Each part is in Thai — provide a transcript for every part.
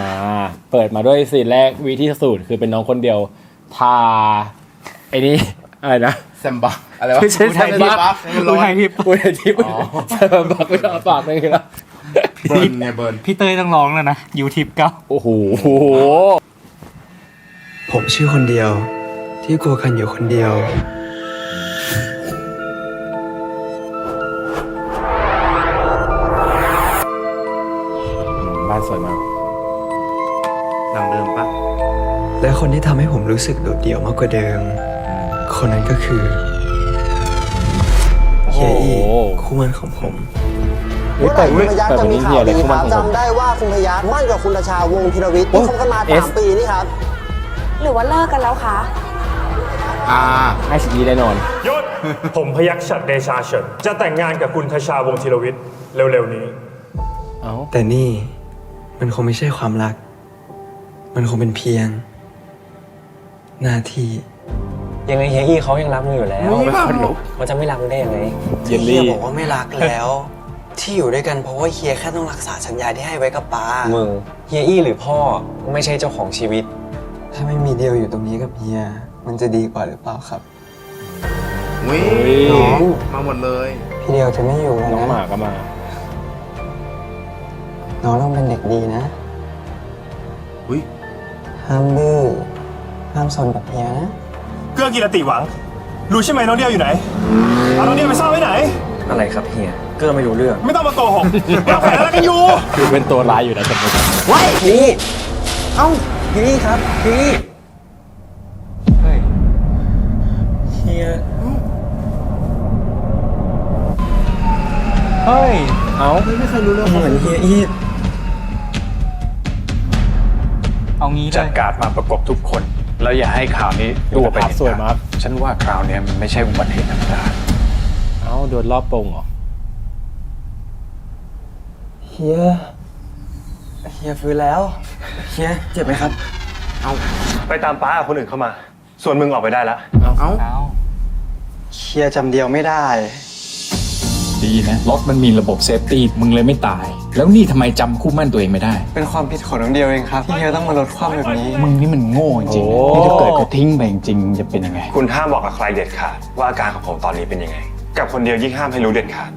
มา เปิดมาด้วยซีนแรกวิธีสูตรคือเป็นน้องคนเดียว ทาไอ้นี่อะไรนะแซมบักอะไรวะไม่ใช่แซมบักให้มันร้อนอุ้ยทิพย์แซมบักไม่เอาปากเลยนะเบิร์นเนี่ยเบิร์นพี่เต้ยต้องร้องแล้วนะยูทิปเก้าโอ้โหผมชื่อคนเดียว ที่กลัวกันอยู่คนเดียวบ้านสวยมาก ดังเดิมปะและคนที่ทำให้ผมรู้สึกโดดเดี่ยวมากกว่าเดิม คนนั้นก็คือเฮียอีโอ้โหคู่มั่นของผมเฮ้ยเมื่อไหแต่ร่คุณพยัคฆ์แต่จะวันมีนี้ข่าเฮียวอะไรดีเข้าคมารับของผมจำได้ว่าคุณพยัคฆ์มั่นกับคุณราชาวงศ์ธีรวิทย์โอ้ที่คบกันมาเอสสามปีนี่ครับ หรือว่าเลิกกันแล้วคะอ่าให้สิทธิแน่นอนยศผมพยักฉัดเดชาเฉินจะแต่งงานกับคุณทชาวงศ์ธีรวิทย์เร็วๆนี้เอ้าแต่นี่มันคงไม่ใช่ความรัก มันคงเป็นเพียง หน้าที่ ยังไงเฮียอี้เขายังรักมึงอยู่แล้วไม่ขนลุกมันจะไม่รักมึงได้ยังไงเยลเฮียลี่บอกว่าไม่รักแล้ว ที่อยู่ด้วยกันเพราะว่าเฮียแค่ต้องรักษาสัญญาที่ให้ไว้กับป้ามึงเฮียอี้หรือพ่อไม่ใช่เจ้าของชีวิต ถ้าไม่มีเดียวอยู่ตรงนี้กับเฮีย มันจะดีกว่าหรือเปล่าครับวิน้องมาหมดเลยพี่เดียวจะไม่อยู่แล้วน้องหมานะก็มา น้องต้องเป็นเด็กดีนะ อุ้ย ห้ามดื้อห้ามซนกับเฮียนะ เกื้อกิรติหวัง รู้ใช่ไหมน้องเดียวอยู่ไหนเอาน้องเดียวไปซ่อนไว้ไหน อะไรครับเฮียเกื้อไม่รู้เรื่อง ไม่ต้องมาโกหกเราแผนอะไรกันอยู่ คือเป็นตัวร้ายอยู่นะสมมติว้ายพี่เอ้าพี่ครับพี่เฮ้ยเฮียเฮ้ย เอ้าเหมือนเฮียอี เอางี้เลจัดย การมาประกบทุกคน แล้วอย่าให้ข่าวนี้ตัวไปภาพสวยมาก ฉันว่าคราวเนี้ยมันไม่ใช่อุบัติเหตุธรรมดา เอ้าโดนรอบโปงเหรอ เฮีย เฮียฟื้นแล้ว เฮียเจ็บไหมครับ ไปตามป้ากับคนอื่นเข้ามา ส่วนมึงออกไปได้แล้วเอ้าเอาเฮียจำเดียวไม่ได้ ดีนะรถมันมีระบบเซฟตี้มึงเลยไม่ตาย แล้วนี่ทำไมจำคู่มั่นตัวเองไม่ได้ เป็นความผิดของน้องเดียวเองครับที่เฮียต้องมาลดความแบบนี้ มึงนี่มันโง่จริงๆโอ้นะนี่ถ้าเกิดเขาทิ้งไปจริงๆจะเป็นยังไง คุณห้ามบอกกับใครเด็ดขาดว่าอาการของผมตอนนี้เป็นยังไง กับคนเดียวยิ่งห้ามให้รู้เด็ดขาด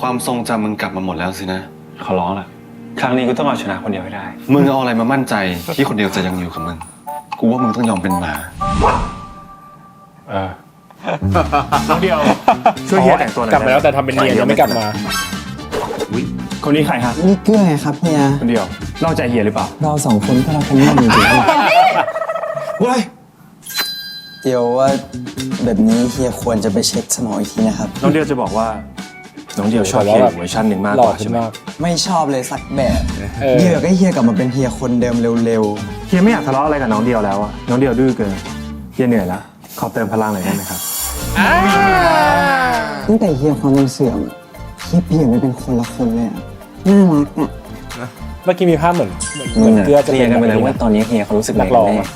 ความทรงจำมึงกลับมาหมดแล้วสินะ ขอร้องละครั้งนี้กูต้องเอาชนะคนเดียวให้ได้ มึงเอาอะไรมามั่นใจที่คนเดียวจะยังอยู่กับมึง กูว่ามึงต้องยอมเป็นหมา เออ น้องเดียวช่วยเฮียแต่งตัวหน่อยกลับมาแล้วแต่ทำเป็นเนียนยังไม่กลับมาคนนี้ใครฮะนี่เกื้อไงครับเฮียคนเดียวนอกใจเฮียหรือเปล่า เราสองคนก็รักกันมากจริงเว้ยๆเดียวว่าแบบนี้เฮียควรจะไปเช็คสมองอีกทีนะครับ น้องเดียวจะบอกว่า น้องเดียวชอบเฮียอีกเวอร์ชันหนึ่งมากหกล่อว่าขึ้ใช่นไหมมากไม่ชอบเลยสักแบบเออเดี๋ยวก็เฮียกลับมาเป็นเฮียคนเดิมเร็วเฮียไม่อยากทะเลาะอะไรกับน้องเดียวแล้วอะน้องเดียวดื้อเกินเฮียเหนื่อยแล้วขอเติมพลังหน่อยได้ไหมครับ ๆตั้งแต่เฮียความเป็นเสื่อมเฮียเปลี่ยนไปเป็นคนละคนเลยอะน่ารักอะเมื่อกี้มีภาพเหมือนเหมือนเกลือจะเคลีเป็ยนร์กันไปเลยแบบว่าตอนนี้เฮียเขารู้สึกนัไงกร้องแน่อะ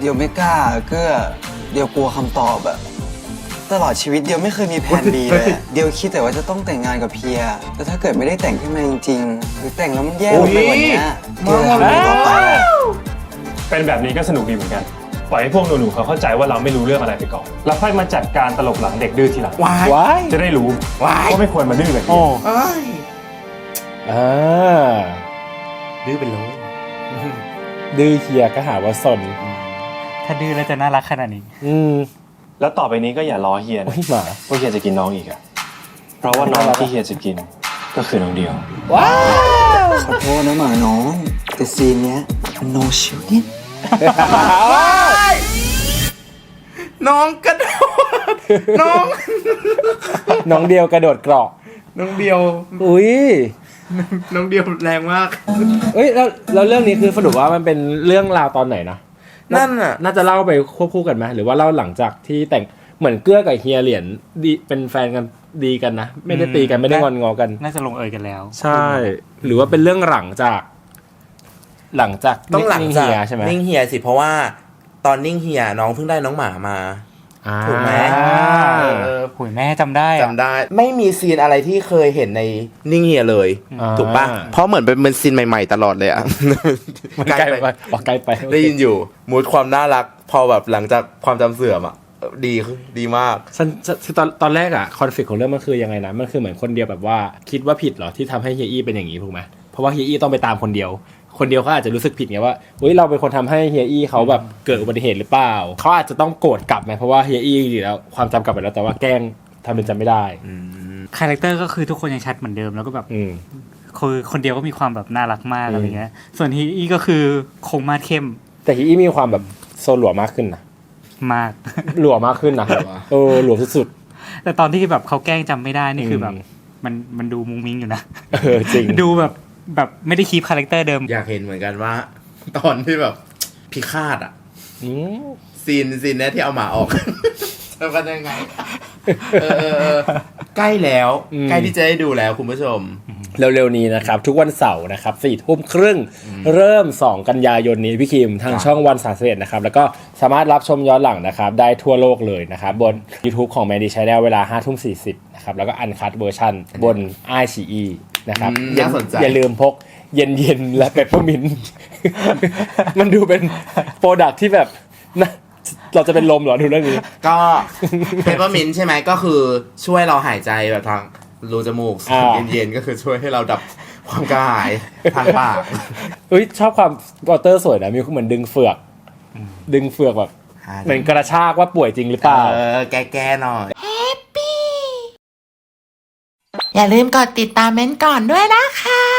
เดียวไม่กล้าเกื้อเดียวกลัวคำตอบอะตลอดชีวิตเดียวไม่เคยมีแผน B เลยอะเดียวคิดแต่ว่าจะต้องแต่งงานกับเพียแต่ถ้าเกิดไม่ได้แต่งขึ้นมาจริงๆหรือแต่งแล้วมันแย่ลงไปกว่านี้เดียวจะทำยังไงต่อไปอะเป็นแบบนี้ก็สนุกดีเหมือนกัน ปล่อยให้พวกหนูๆเขาเข้าใจว่าเราไม่รู้เรื่องอะไรไปก่อนแล้วค่อยมาจัดการตลบหลังเด็กดื้อทีหลังว้ายจะได้รู้ว่าไม่ควรมาดื้อแบบโอ้นี้เอ้ยอ่าดื้อเป็นร้อยดื้อเฮียก็หาว่าสน ถ้าดื้อแล้วจะน่ารักขนาดนี้ อืมแล้วต่อไปนี้ก็อย่าล้อเฮียโอ้นะยหมาว่าเฮียจะกินน้องอีกอะเพราะว่าน้องที่เฮียจะกินก็คือน้องเดียว ว้าว ขอโทษนะหมาน้อง แต่ซีนเนี้ยมันโนชิวนิดน้องกระโดด น้อง น้องเดียวกระโดดเกราะน้องเดียว อุ้ยน้องเดียวแรงมาก เอ้ยแล้วแล้วเรื่องนี้คือสรุปว่ามันเป็นเรื่องราวตอนไหนนะนั่นน่ะ น่าจะเล่าไปควบคู่กันไหมหรือว่าเล่าหลังจากที่แต่งเหมือนเกื้อกับเฮียเหรียญดีเป็นแฟนกันดีกันนะ ไม่ได้ตีกันไม่ได้งอนงอกัน น่าจะลงเอยกันแล้ว ใช่ หรือว่าเป็นเรื่องหลังจาก หลังจากต้องหลังนิ่จากเฮียใช่ไหมนิ่งเฮียสิเพราะว่าตอนนิ่งเฮียน้องเพิ่งได้น้องหมามาถูกไหมเออหุยแม่จำได้อะจำได้ ไม่มีซีนอะไรที่เคยเห็นในนิ่งเฮียเลยอ่าถูกปะเพราะเหมือนเป็นเป็นซีนใหม่ๆตลอดเลยอะมันใกล้ไปออกใกล้ไป ได้ยินอยู่มูดความน่ารัก พอแบบหลังจากความจำเสื่อมอะดีขึ้นดีมากฉันฉันคือตอนตอนแรกอะคอนฟ lict ของเรื่องมันคือยังไงนะมันคือเหมือนคนเดียวแบบว่า คิดว่าผิดเหรอที่ทำให้เฮียอี้เป็นอย่างนี้ถูกไหมเพราะว่าเฮียอี้ต้องไปตามคนเดียว คนเดียวเขาอาจจะรู้สึกผิดไงว่าเฮ้ยเราเป็นคนทำให้เฮียอี้เขาแบบเกิดอุบัติเหตุหรือเปล่าเขาอาจจะต้องโกรธกลับไหมเพราะว่าเฮียอี้อยู่แล้วความจำกลับไปแล้วแต่ว่าแกล้งทำเป็นจำไม่ได้คาแรคเตอร์ก็คือทุกคนยังชัดเหมือนเดิมแล้วก็แบบอืมคือคนเดียวก็มีความแบบน่ารักมากอืมอะไรเงี้ย ส่วนฮีอีก็คือคงมาดเข้ม แต่เฮียอี้มีความแบบโซลหลัวมากขึ้นนะมากหลัวมากขึ้นนะเออหลัวสุดแต่ตอนที่แบบเขาแกล้งจำไม่ได้นี่คืออมแบบ มันมันดูมุงมิ้งอยู่นะๆเออจริงดูแบบ แบบไม่ได้คีปคาแรคเตอร์เดิม อยากเห็นเหมือนกันว่า ตอนที่แบบพิฆาตอะอืมซีนซีนเนี้ยที่เอาหมาออกจะกันยังไงเออเออเออใกล้แล้ว ใกล้ที่จะได้ดูแล้วคุณผู้ชม เร็วๆนี้นะครับ ทุกวันเสาร์นะครับสี่ทุ่มครึ่ง เริ่ม 2 กันยายนนี้พี่คิมทางช่องวันสามสิบเอ็ดนะครับ แล้วก็สามารถรับชมย้อนหลังนะครับ ได้ทั่วโลกเลยนะครับ บน YouTube ของ Mandy Channel เวลา5้าทุ่มสีนะครับแล้วก็อันคั v เวอร์ชันบน i อ e นะครับอืมอย่น่าสนใจ อย่าลืมพกเย็นๆและเปปเปอร์มิน มันดูเป็นโปรดักที่แบบนะเราจะเป็นลมเหรอดูเรื่องนี้ ก็เปเปอร์มินใช่ไหมก็คือช่วยเราหายใจแบบทางรูจมูกอ่า เย็นๆก็คือช่วยให้เราดับความกระหายทางปากเฮ้ยชอบความวอเตอร์สวยนะมีเหมือนดึงเฟือก ดึงเฟือกแบบ เหมือนกระชากว่าป่วยจริงหรือเปล่า เออแก้ๆหน่อย อย่าลืมกดติดตามเม้นท์ก่อนด้วยนะคะ